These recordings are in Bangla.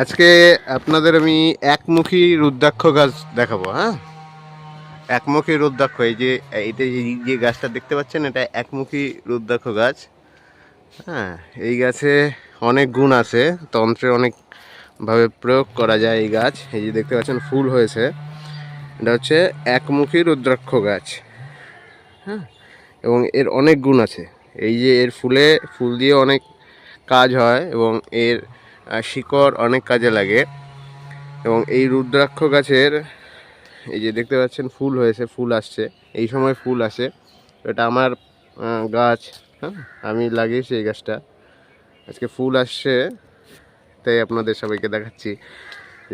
আজকে আপনাদের আমি একমুখী রুদ্রাক্ষ গাছ দেখাবো হ্যাঁ? একমুখী রুদ্রাক্ষ, এই যে এই যে গাছটা দেখতে পাচ্ছেন, এটা একমুখী রুদ্রাক্ষ গাছ। হ্যাঁ এই গাছে অনেক গুণ আছে, তন্ত্রে অনেকভাবে প্রয়োগ করা যায় এই গাছ। এই যে দেখতে পাচ্ছেন, ফুল হয়েছে। এটা হচ্ছে একমুখী রুদ্রাক্ষ গাছ হ্যাঁ? এবং এর অনেক গুণ আছে। এই যে, এর ফুলে, ফুল দিয়ে অনেক কাজ হয়, এবং এর শিকড় অনেক কাজে লাগে। এবং এই রুদ্রাক্ষ গাছের এই যে দেখতে পাচ্ছেন, ফুল হয়েছে, ফুল আসছে। এই সময় ফুল আসে। এটা আমার গাছ। হ্যাঁ আমি লাগিয়েছি এই গাছটা। আজকে ফুল আসছে, তাই আপনাদের সবাইকে দেখাচ্ছি।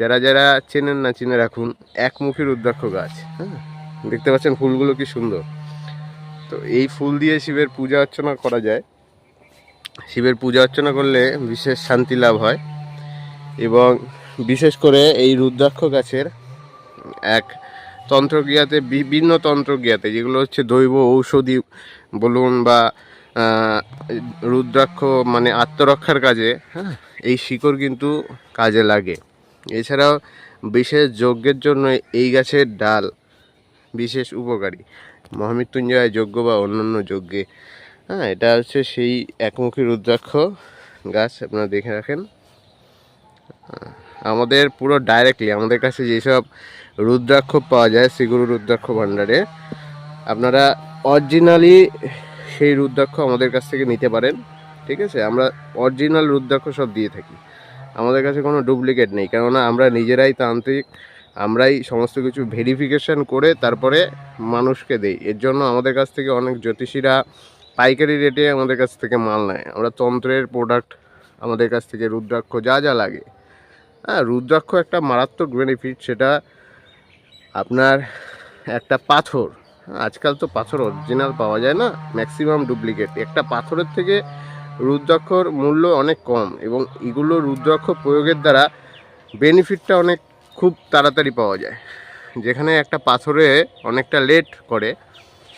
যারা যারা চেনেন না, চিনে রাখুন, একমুখী রুদ্রাক্ষ গাছ। হ্যাঁ দেখতে পাচ্ছেন ফুলগুলো কি সুন্দর। তো এই ফুল দিয়ে শিবের পূজা অর্চনা করা যায়। শিবের পূজা অর্চনা করলে বিশেষ শান্তি লাভ হয় এবং বিশেষ করে এই রুদ্রাক্ষ গাছের এক তন্ত্রক্রিয়াতে বিভিন্ন তন্ত্রক্রিয়াতে, যেগুলো হচ্ছে দৈব ঔষধি বলুন বা রুদ্রাক্ষ মানে আত্মরক্ষার কাজে হ্যাঁ এই শিকড় কিন্তু কাজে লাগে। এছাড়াও বিশেষ যজ্ঞের জন্য এই গাছের ডাল বিশেষ উপকারী। মহামৃত্যুঞ্জয় যজ্ঞ বা অন্যান্য যজ্ঞে হ্যাঁ এটা হচ্ছে সেই একমুখী রুদ্রাক্ষ গাছ, আপনারা দেখে রাখেন। আমাদের পুরো ডাইরেক্টলি আমাদের কাছে যেসব রুদ্রাক্ষ পাওয়া যায়, শ্রীগুরু রুদ্রাক্ষ ভাণ্ডারে, আপনারা অরিজিনালি সেই রুদ্রাক্ষ আমাদের কাছ থেকে নিতে পারেন, ঠিক আছে? আমরা অরিজিনাল রুদ্রাক্ষ সব দিয়ে থাকি। আমাদের কাছে কোনো ডুপ্লিকেট নেই, কেননা আমরা নিজেরাই তান্ত্রিক, আমরাই সমস্ত কিছু ভেরিফিকেশন করে তারপরে মানুষকে দেই। এর জন্য আমাদের কাছ থেকে অনেক জ্যোতিষীরা পাইকারি রেটে আমাদের কাছ থেকে মাল নেয়। আমরা তন্ত্রের প্রোডাক্ট আমাদের কাছ থেকে রুদ্রাক্ষ যা যা লাগে। হ্যাঁ রুদ্রাক্ষ একটা মারাত্মক বেনিফিট সেটা আপনার একটা পাথর। আজকাল তো পাথর অরিজিনাল পাওয়া যায় না ম্যাক্সিমাম ডুপ্লিকেট একটা পাথরের থেকে রুদ্রাক্ষর মূল্য অনেক কম এবং এগুলো রুদ্রাক্ষ প্রয়োগের দ্বারা বেনিফিটটা অনেক খুব তাড়াতাড়ি পাওয়া যায়। যেখানে একটা পাথরে অনেকটা লেট করে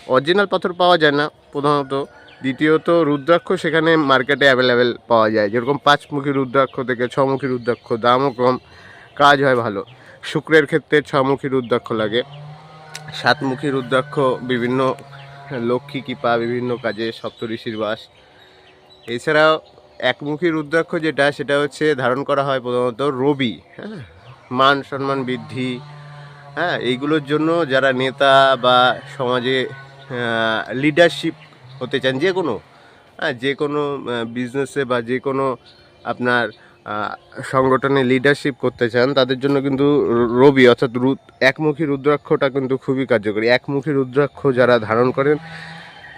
অরিজিনাল পাথর পাওয়া যায় না প্রধানত। দ্বিতীয়ত, রুদ্রাক্ষ সেখানে মার্কেটে অ্যাভেলেবেল পাওয়া যায়। যেরকম পাঁচমুখী রুদ্রাক্ষ থেকে ছমুখী রুদ্রাক্ষ দামও কম, কাজ হয় ভালো। শুক্রের ক্ষেত্রে ছমুখী রুদ্রাক্ষ লাগে। সাতমুখী রুদ্রাক্ষ বিভিন্ন লক্ষ্মী কৃপা, বিভিন্ন কাজে সপ্তঋষির বাস। এছাড়াও একমুখী রুদ্রাক্ষ যেটা, সেটা হচ্ছে ধারণ করা হয় প্রধানত রবি হ্যাঁ? মান, সম্মান, বৃদ্ধি হ্যাঁ? এইগুলোর জন্য যারা নেতা বা সমাজে লিডারশিপ হতে চান, যে কোনো হ্যাঁ যে কোনো বিজনেসে বা যে কোনো আপনার সংগঠনে লিডারশিপ করতে চান, তাদের জন্য কিন্তু রবি অর্থাৎ একমুখী রুদ্রাক্ষটা কিন্তু খুবই কার্যকরী। একমুখী রুদ্রাক্ষ যারা ধারণ করেন,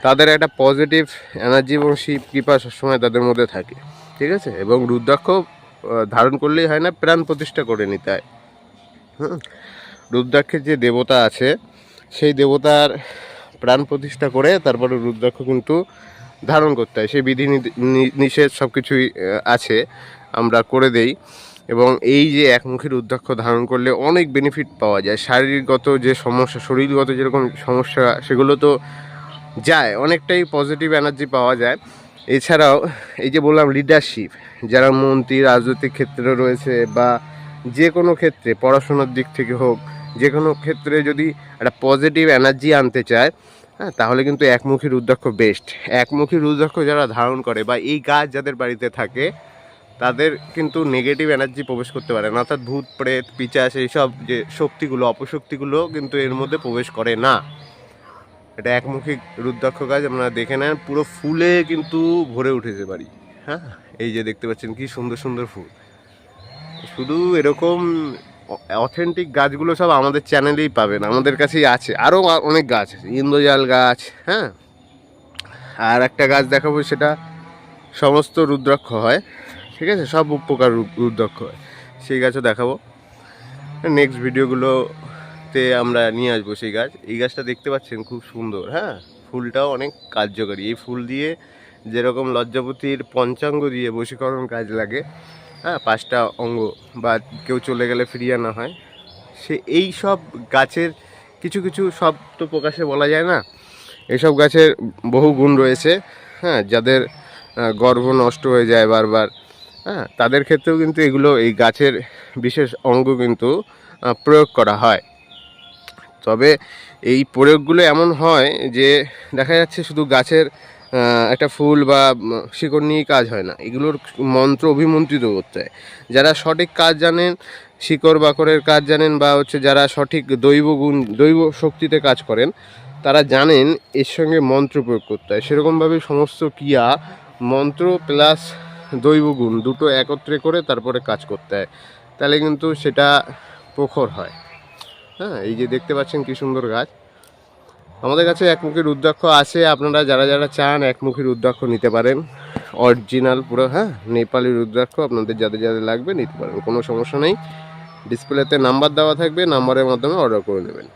তাদের একটা পজিটিভ এনার্জি এবং শিব কৃপা সবসময় তাদের মধ্যে থাকে, ঠিক আছে? এবং রুদ্রাক্ষ ধারণ করলেই হয় না, প্রাণ প্রতিষ্ঠা করে নিতে হয়। হুম? রুদ্রাক্ষের যে দেবতা আছে, সেই দেবতার প্রাণ প্রতিষ্ঠা করে তারপরে রুদ্রাক্ষ কিন্তু ধারণ করতে হয়। সেই বিধি নিষেধ সব কিছুই আছে, আমরা করে দেই। এবং এই যে একমুখী রুদ্রাক্ষ ধারণ করলে অনেক বেনিফিট পাওয়া যায়। শারীরিকগত যে সমস্যা, শরীরগত যেরকম সমস্যা, সেগুলো তো যায়, অনেকটাই পজিটিভ এনার্জি পাওয়া যায়। এছাড়াও, এই যে বললাম লিডারশিপ যারা মন্ত্রী, রাজনৈতিক ক্ষেত্রে রয়েছে বা যে কোনো ক্ষেত্রে, পড়াশোনার দিক থেকে হোক যে কোনো ক্ষেত্রে যদি একটা পজিটিভ এনার্জি আনতে চায় হ্যাঁ তাহলে কিন্তু একমুখী রুদ্রাক্ষ বেস্ট একমুখী রুদ্রাক্ষ যারা ধারণ করে বা এই গাছ যাদের বাড়িতে থাকে, তাদের কিন্তু নেগেটিভ এনার্জি প্রবেশ করতে পারে না। অর্থাৎ ভূত, প্রেত, পিচাস এইসব যে শক্তিগুলো, অপশক্তিগুলো কিন্তু এর মধ্যে প্রবেশ করে না। এটা একমুখী রুদ্রাক্ষ গাছ, আপনারা দেখে নেন, পুরো ফুলে কিন্তু ভরে উঠেছে বাড়ি। হ্যাঁ এই যে দেখতে পাচ্ছেন কি সুন্দর সুন্দর ফুল। শুধু এরকম অথেন্টিক গাছগুলো সব আমাদের চ্যানেলেই পাবেন, আমাদের কাছেই আছে। আরও অনেক গাছ আছে, ইন্দ্রজাল গাছ হ্যাঁ? আর একটা গাছ দেখাবো, সেটা সমস্ত রুদ্রাক্ষ হয়, ঠিক আছে? সব উপকার রুদ্রাক্ষ হয়। সেই গাছও দেখাবো। নেক্সট ভিডিওগুলোতে আমরা নিয়ে আসব সেই গাছ। এই গাছটা দেখতে পাচ্ছেন, খুব সুন্দর হ্যাঁ? ফুলটাও অনেক কার্যকরী। এই ফুল দিয়ে যেরকম লজ্জাপতির পঞ্চাঙ্গ দিয়ে বশীকরণ কাজ লাগে হ্যাঁ পাঁচটা অঙ্গ বা কেউ চলে গেলে ফিরিয়ে আনা হয়। সে এই সব গাছের কিছু কিছু সব তো প্রকাশে বলা যায় না। এইসব গাছের বহু গুণ রয়েছে হ্যাঁ যাদের গর্ভ নষ্ট হয়ে যায় বারবার হ্যাঁ তাদের ক্ষেত্রেও কিন্তু এগুলো, এই গাছের বিশেষ অঙ্গ কিন্তু প্রয়োগ করা হয়। তবে এই প্রয়োগগুলো এমন হয় যে দেখা যাচ্ছে শুধু গাছের একটা ফুল বা শিকড় নিয়ে কাজ হয় না। এগুলোর মন্ত্র অভিমন্ত্রিত করতে হয়। যারা সঠিক কাজ জানেন, শিকড় বাকরের কাজ জানেন বা হচ্ছে যারা সঠিক দৈব গুণ, দৈব শক্তিতে কাজ করেন, তারা জানেন এর সঙ্গে মন্ত্র প্রয়োগ করতে হয়। সেরকমভাবে সমস্ত ক্রিয়া, মন্ত্র প্লাস দৈব গুণ দুটো একত্রে করে তারপরে কাজ করতে হয়। তাহলে কিন্তু সেটা প্রখর হয়। হ্যাঁ এই যে দেখতে পাচ্ছেন কি সুন্দর গাছ। আমাদের কাছে একমুখী রুদ্রাক্ষ আছে, আপনারা যারা যারা চান একমুখী রুদ্রাক্ষ নিতে পারেন। অরিজিনাল পুরো হ্যাঁ নেপালি রুদ্রাক্ষ আপনাদের যাদের যাদের লাগবে নিতে পারেন, কোনো সমস্যা নেই। ডিসপ্লেতে নাম্বার দেওয়া থাকবে, নাম্বারের মাধ্যমে অর্ডার করে নেবেন।